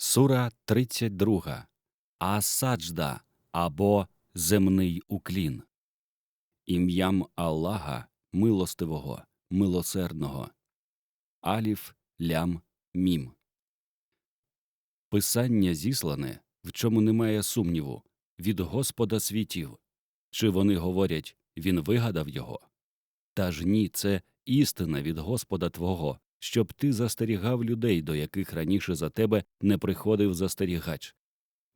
Сура 32. Асаджда або земний уклін. Ім'ям Аллаха милостивого, милосердного. Аліф лям мім. Писання зіслане, в чому немає сумніву, від Господа світів. Чи вони говорять він вигадав його? Та ж ні, це істина від Господа Твого, щоб ти застерігав людей, до яких раніше за тебе не приходив застерігач.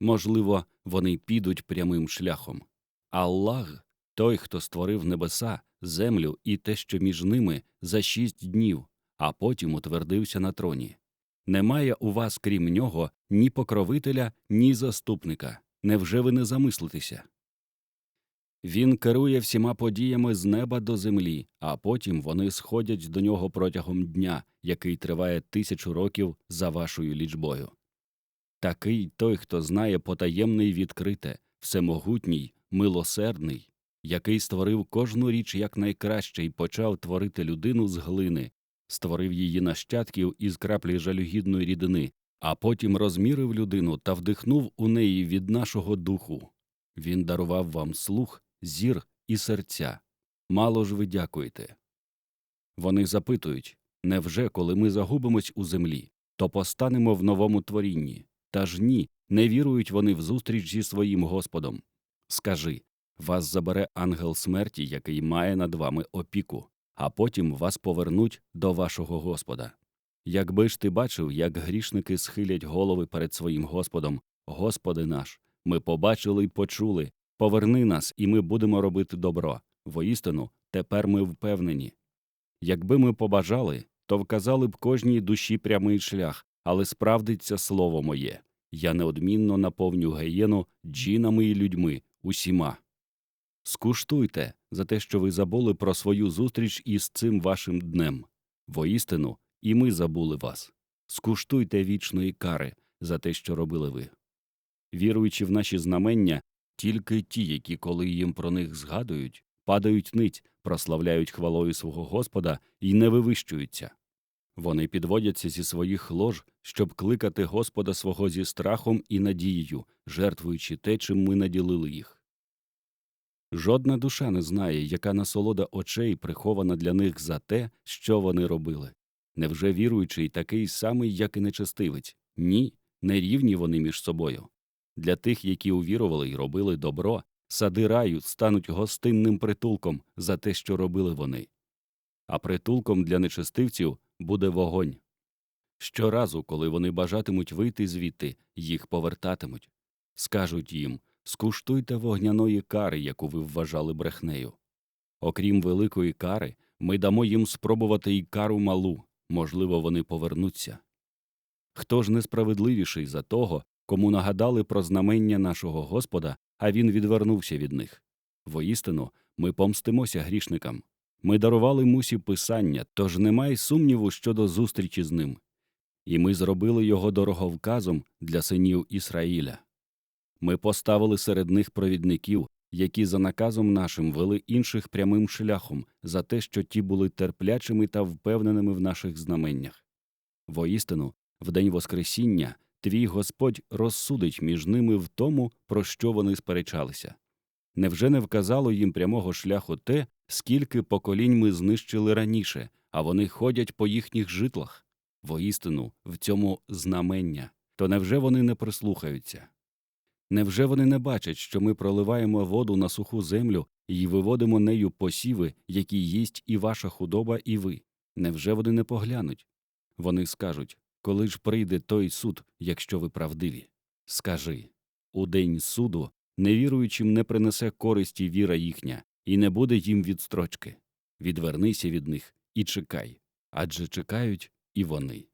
Можливо, вони підуть прямим шляхом. Аллах той, хто створив небеса, землю і те, що між ними, за шість днів, а потім утвердився на троні. Немає у вас, крім нього, ні покровителя, ні заступника. Невже ви не замислитеся? Він керує всіма подіями з неба до землі, а потім вони сходять до нього протягом дня, який триває тисячу років за вашою лічбою. Такий той, хто знає потаємне й відкрите, всемогутній, милосердний, який створив кожну річ якнайкраще і почав творити людину з глини, створив її нащадків із краплі жалюгідної рідини, а потім розмірив людину та вдихнув у неї від нашого духу. Він дарував вам слух, зір і серця. Мало ж ви дякуєте. Вони запитують невже, коли ми загубимось у землі, то постанемо в новому творінні? Та ж ні, не вірують вони в зустріч зі своїм Господом. Скажи вас забере ангел смерті, який має над вами опіку, а потім вас повернуть до вашого Господа. Якби ж ти бачив, як грішники схилять голови перед своїм Господом, Господи наш, ми побачили й почули, поверни нас, і ми будемо робити добро. Воістину, тепер ми впевнені. Якби ми побажали, то вказали б кожній душі прямий шлях, але справдиться слово моє. Я неодмінно наповню геєну джінами і людьми, усіма. Скуштуйте за те, що ви забули про свою зустріч із цим вашим днем. Воістину, і ми забули вас. Скуштуйте вічної кари за те, що робили ви. Віруючи в наші знамення, тільки ті, які, коли їм про них згадують, падають нить, прославляють хвалою свого Господа і не вивищуються. Вони підводяться зі своїх лож, щоб кликати Господа свого зі страхом і надією, жертвуючи те, чим ми наділили їх. Жодна душа не знає, яка насолода очей прихована для них за те, що вони робили. Невже віруючий такий самий, як і нечестивець? Ні, не рівні вони між собою. Для тих, які увірували й робили добро, сади раю стануть гостинним притулком за те, що робили вони. А притулком для нечестивців буде вогонь. Щоразу, коли вони бажатимуть вийти звідти, їх повертатимуть. Скажуть їм скуштуйте вогняної кари, яку ви вважали брехнею. Окрім великої кари, ми дамо їм спробувати й кару малу, можливо, вони повернуться. Хто ж несправедливіший за того, кому нагадали про знамення нашого Господа, а він відвернувся від них? Воістину, ми помстимося грішникам. Ми дарували мусі писання, тож немає сумніву щодо зустрічі з ним. І ми зробили його дороговказом для синів Ісраїля. Ми поставили серед них провідників, які за наказом нашим вели інших прямим шляхом за те, що ті були терплячими та впевненими в наших знаменнях. Воістину, в день Воскресіння твій Господь розсудить між ними в тому, про що вони сперечалися. Невже не вказало їм прямого шляху те, скільки поколінь ми знищили раніше, а вони ходять по їхніх житлах? Воістину, в цьому знамення, то невже вони не прислухаються? Невже вони не бачать, що ми проливаємо воду на суху землю і виводимо нею посіви, які їсть і ваша худоба, і ви? Невже вони не поглянуть? Вони скажуть коли ж прийде той суд, якщо ви правдиві? Скажи у день суду невіруючим не принесе користі віра їхня, і не буде їм відстрочки. Відвернися від них і чекай адже чекають і вони.